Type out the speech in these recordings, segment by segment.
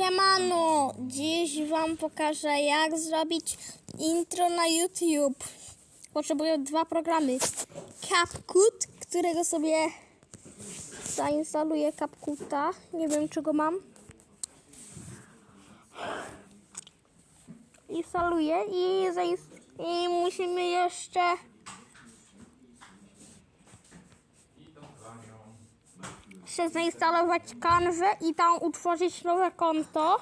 Siemano, dziś wam pokażę jak zrobić intro na YouTube. Potrzebuję dwa programy. CapCut, którego sobie zainstaluję CapCuta. Nie wiem czy go mam. Instaluję i, i musimy jeszcze jeszcze zainstalować kanwę i tam utworzyć nowe konto.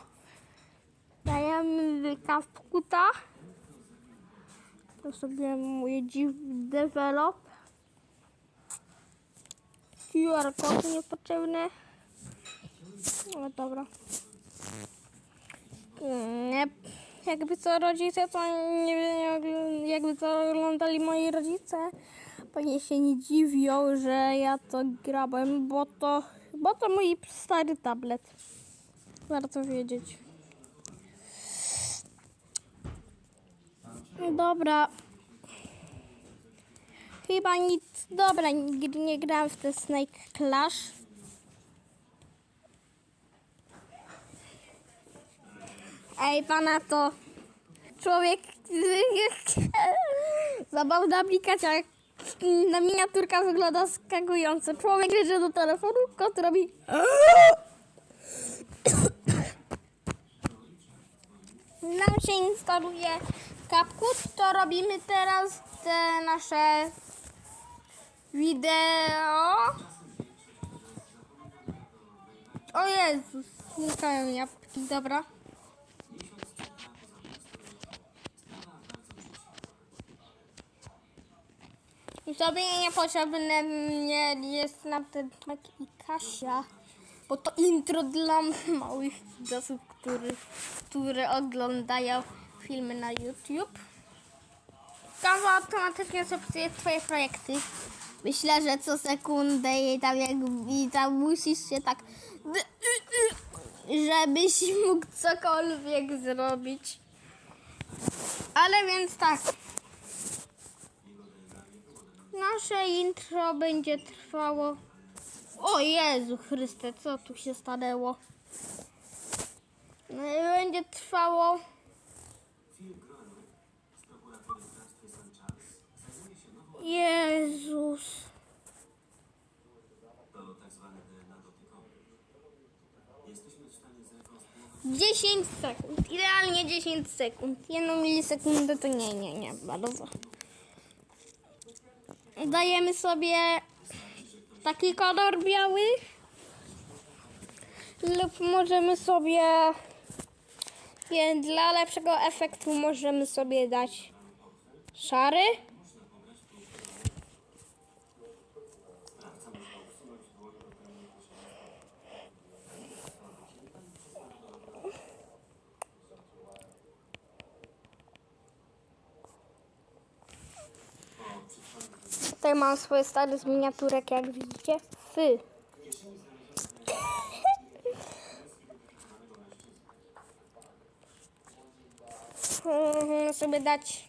Dajemy w CapCuta. To sobie dziw develop. QR kod niepotrzebny. No dobra. Nie, jakby co rodzice, to nie wiem, jakby co oglądali moi rodzice, pewnie się nie dziwią, że ja to grałem, bo to, bo to mój stary tablet. Warto wiedzieć. Dobra. Chyba nic. Dobra, nigdy nie grałem w ten Snake Clash. Ej, pana to człowiek. Zabawna aplikacja. Na miniaturka wygląda skakująco. Człowiek leży do telefonu, kot robi. Nam się instaluje CapCut, to robimy teraz te nasze wideo. O Jezus, znikają jabłki, dobra. I sobie niepotrzebne mnie jest nam ten Mek i Kasia, bo to intro dla małych widzów, który, które oglądają filmy na YouTube. Kawa automatycznie zapisuje twoje projekty. Myślę, że co sekundę i tam, jak, i tam musisz się tak żebyś mógł cokolwiek zrobić. Ale więc tak. Nasze intro będzie trwało. O Jezu Chryste, co tu się stanęło? No i Będzie trwało. Jezus. Dziesięć sekund. Idealnie 10 sekund. Jedną milisekundę to nie, nie, nie. Bardzo. Dajemy sobie taki kolor biały lub możemy sobie dla lepszego efektu możemy sobie dać szary. Tutaj mam swoje stare z miniaturek, jak widzicie. Fy. Mhm, sobie dać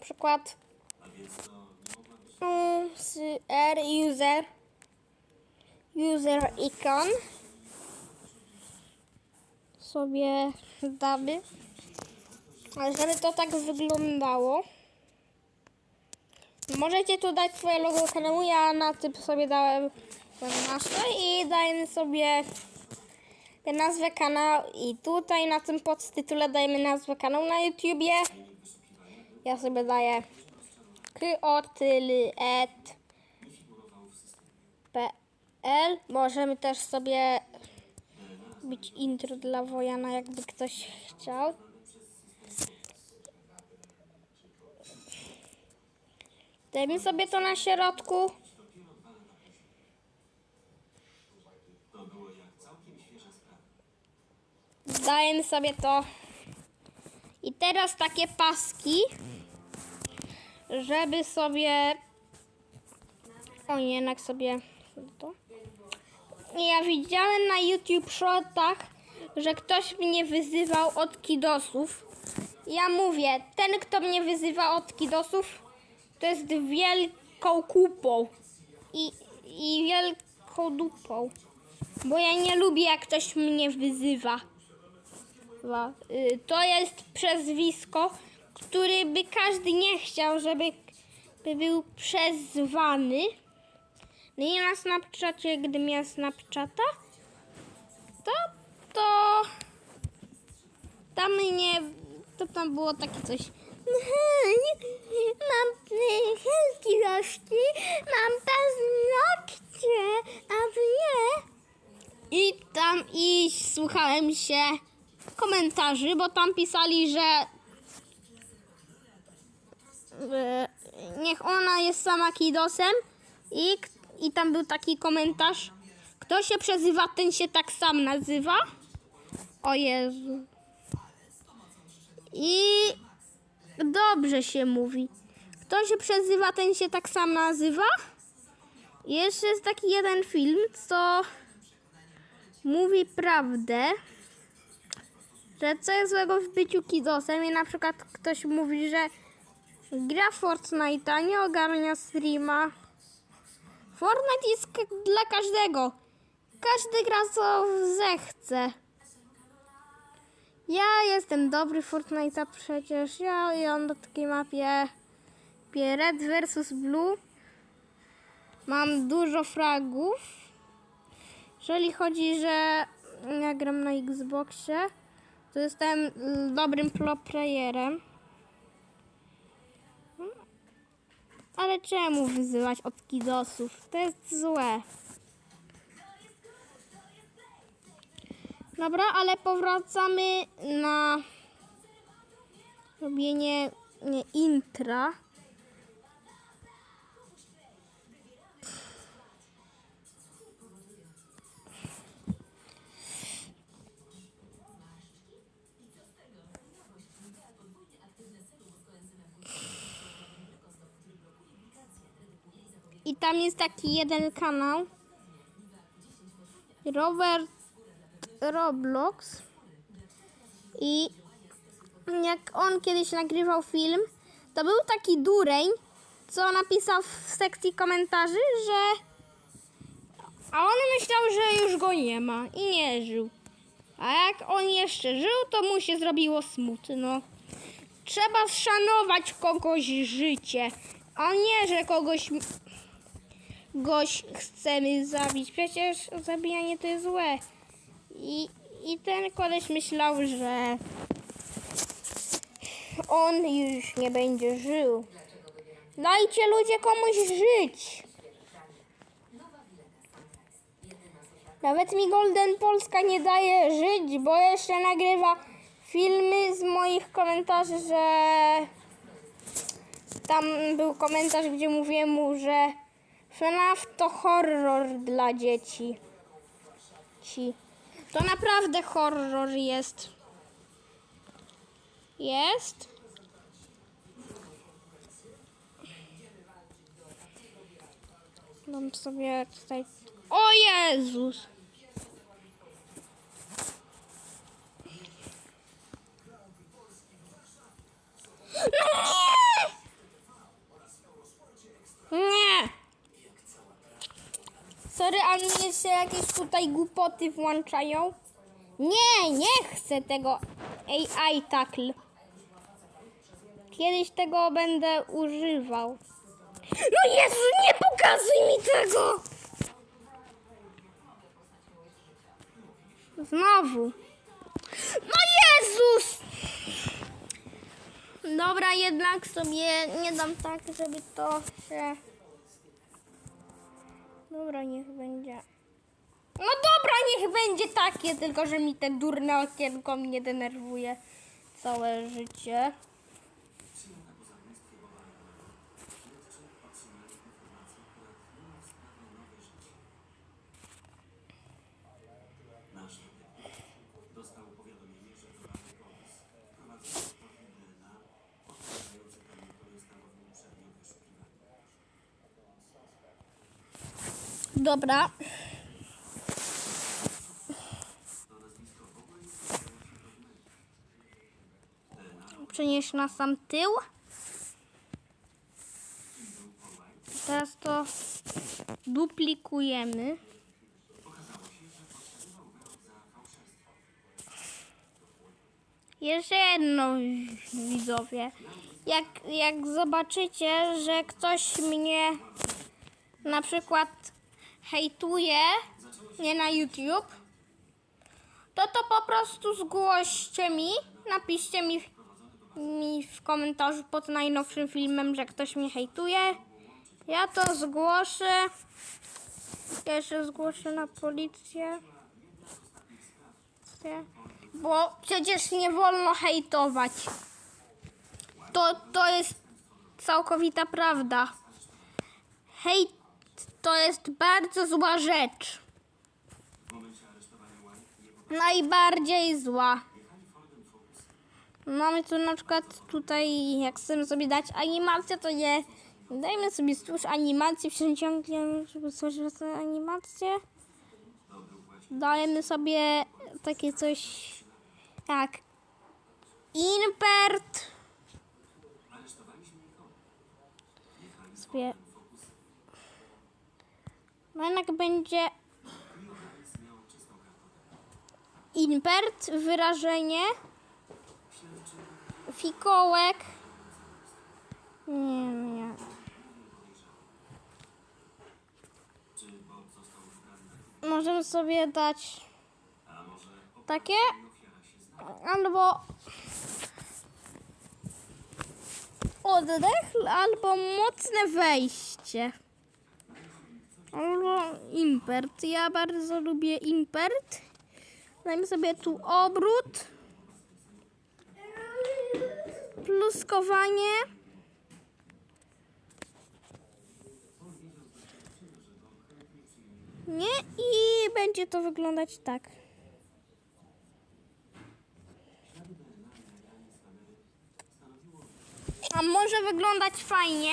przykład. Mm, R user. User icon. Sobie damy. Ale żeby to tak wyglądało Możecie tu dać swoje logo kanału, ja na tym sobie dałem nasze i dajemy sobie nazwę kanału i tutaj na tym podtytule dajemy nazwę kanału na YouTubie. Ja sobie daję kryotylet.pl Możemy też sobie być intro dla Wojana, jakby ktoś chciał. Dajmy sobie to na środku. Dajemy sobie to. I teraz takie paski, żeby sobie... O jednak sobie... To. Ja widziałem na YouTube shortach, że ktoś mnie wyzywał od kidosów. Ja mówię, ten kto mnie wyzywa od kidosów, to jest wielką kupą i, i wielką dupą. Bo ja nie lubię, jak ktoś mnie wyzywa. Wa- y, To jest przezwisko, który by każdy nie chciał, żeby by był przezwany. No i na Snapchacie, gdy miał Snapchata, to, to tam nie, to tam było takie coś. Mam helki rożki, mam paznokcie, a nie. I tam i słuchałem się komentarzy, bo tam pisali, że e, niech ona jest sama kidosem i, i tam był taki komentarz kto się przezywa, ten się tak sam nazywa. O Jezu. I dobrze się mówi. Kto się przezywa, ten się tak sam nazywa. Jeszcze jest taki jeden film, co mówi prawdę, że co jest złego w byciu kidosem i na przykład ktoś mówi, że gra Fortnite'a, nie ogarnia streama. Fortnite jest dla każdego. Każdy gra co zechce. Ja jestem dobry Fortnite'a przecież. Ja ją na takiej mapie Red vs Blue. Mam dużo fragów. Jeżeli chodzi, że ja gram na Xboxie, to jestem y, dobrym pro playerem. Ale czemu wyzywać od kidosów? To jest złe. Dobra, ale powracamy na robienie nie, intra. I tam jest taki jeden kanał. Robert Roblox. I jak on kiedyś nagrywał film, to był taki dureń, co napisał w sekcji komentarzy, że. A on myślał, że już go nie ma i nie żył. A jak on jeszcze żył, to mu się zrobiło smutno. Trzeba szanować kogoś życie, a nie, że kogoś goś chcemy zabić. Przecież zabijanie to jest złe. I, I ten koleś myślał, że on już nie będzie żył. Dajcie ludzie komuś żyć. Nawet mi Golden Polska nie daje żyć, bo jeszcze nagrywa filmy z moich komentarzy, że tam był komentarz, gdzie mówię mu, że FNAF to horror dla dzieci. Ci. To naprawdę horror jest. Jest. Dam sobie tutaj. O Jezus! No nie! Nie! Sorry, a mnie się jakieś tutaj głupoty włączają? Nie, nie chcę tego AI tackle. Kiedyś tego będę używał. No Jezu, nie pokazuj mi tego! Znowu. No Jezus! Dobra, jednak sobie nie dam tak, żeby to się... Dobra, niech będzie. No dobra, niech będzie takie, tylko że mi te durne okienko mnie denerwuje całe życie. Dobra. Przenieść na sam tył. Teraz to duplikujemy. Jeszcze jedno, widzowie. Jak, jak zobaczycie, że ktoś mnie na przykład hejtuje, nie na YouTube, to to po prostu zgłoście mi, napiszcie mi, mi w komentarzu pod najnowszym filmem, że ktoś mnie hejtuje. Ja to zgłoszę. Ja jeszcze zgłoszę na policję. Bo przecież nie wolno hejtować. To, to jest całkowita prawda. Hejt to jest bardzo zła rzecz. Najbardziej zła. Mamy tu na przykład tutaj, jak chcemy sobie dać animację, to nie dajmy sobie stwórz animację, przeciągniemy, żeby stworzyć animację. Dajemy sobie takie coś jak impert. Sobie. No jednak będzie impert, wyrażenie, fikołek. Nie, nie. Możemy sobie dać takie albo oddech, albo mocne wejście. Impert. Ja bardzo lubię impert. Dajmy sobie tu obrót. Pluskowanie. Nie i będzie to wyglądać tak. A może wyglądać fajnie.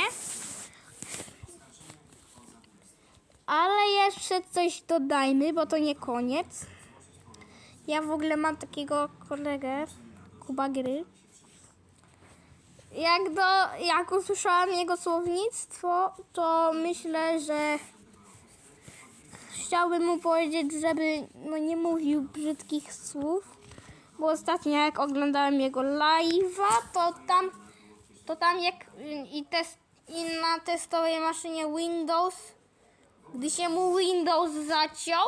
Ale jeszcze coś dodajmy, bo to nie koniec. Ja w ogóle mam takiego kolegę, Kuba Gry. Jak, do, jak usłyszałam jego słownictwo, to myślę, że chciałbym mu powiedzieć, żeby no, nie mówił brzydkich słów. Bo ostatnio jak oglądałem jego live'a, to tam, to tam jak i, test, i na testowej maszynie Windows, gdy się mu Windows zaciął,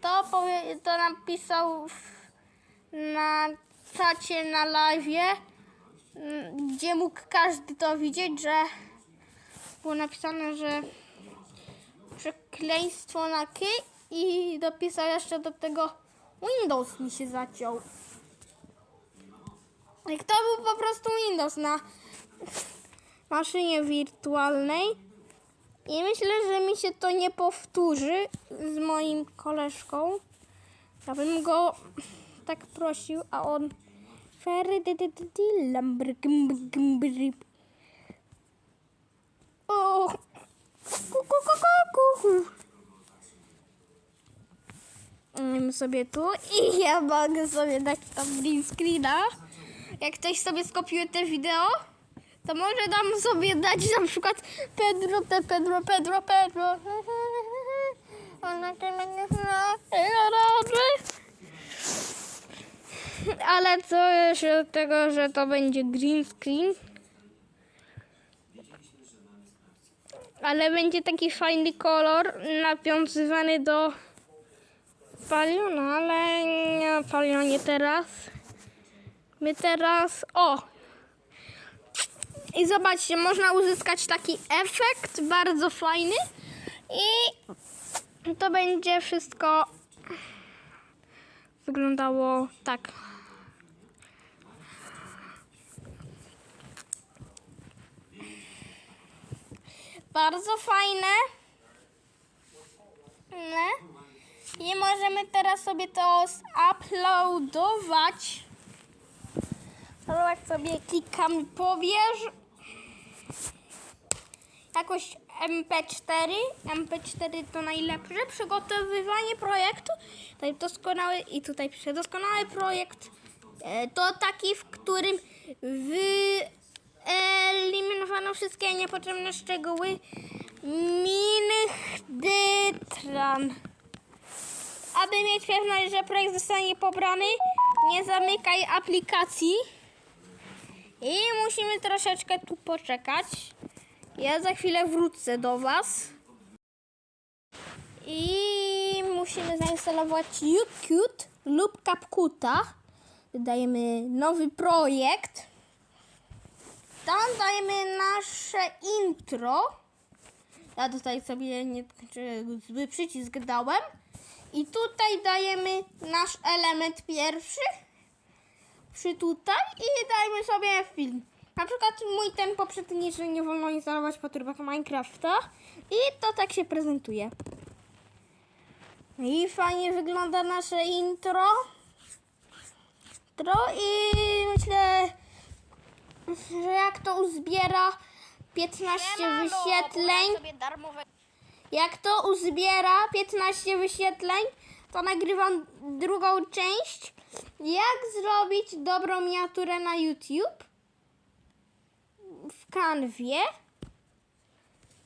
to, powie, to napisał na czacie na live'ie, mm, gdzie mógł każdy to widzieć, że było napisane, że przekleństwo na ky i dopisał jeszcze do tego Windows mi się zaciął. Jak to był po prostu Windows na maszynie wirtualnej. I myślę, że mi się to nie powtórzy z moim koleżką. Ja bym go tak prosił, a on o, ku, ku, ku, ku, ku. Mamy sobie tu i ja mogę sobie dać tam screena. Jak ktoś sobie skopiuje te wideo, to może dam sobie dać na przykład Pedro, te Pedro, Pedro, Pedro. Ona cię będzie. Ale co jeszcze od tego, że to będzie green screen? Ale będzie taki fajny kolor nawiązywany do Paliona, ale nie teraz. My teraz... O! I zobaczcie, można uzyskać taki efekt bardzo fajny i to będzie wszystko wyglądało tak. Bardzo fajne. Ne? I możemy teraz sobie to uploadować. Tak sobie klikamy powierz. Jakoś MP4. MP4 to najlepsze. Przygotowywanie projektu. Tutaj doskonały i tutaj przedoskonały projekt. E, To taki, w którym wyeliminowano wszystkie niepotrzebne szczegóły. Minch Dytran. aby mieć pewność, że projekt zostanie pobrany, nie zamykaj aplikacji. I musimy troszeczkę tu poczekać. Ja za chwilę wrócę do Was. I musimy zainstalować YouTube lub CapCuta. Dodajemy nowy projekt. Tam dajemy nasze intro. Ja tutaj sobie nie, zły przycisk dałem. I tutaj dajemy nasz element pierwszy. Przy tutaj i dajmy sobie film. Na przykład mój ten poprzedni, że nie wolno instalować podróbek Minecrafta. I to tak się prezentuje. I fajnie wygląda nasze intro. Intro i myślę, że jak to uzbiera 15 wyświetleń, sobie darmowe. jak to uzbiera 15 wyświetleń, to nagrywam drugą część. Jak zrobić dobrą miniaturę na YouTube w kanwie.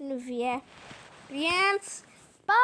Wie. Więc pa!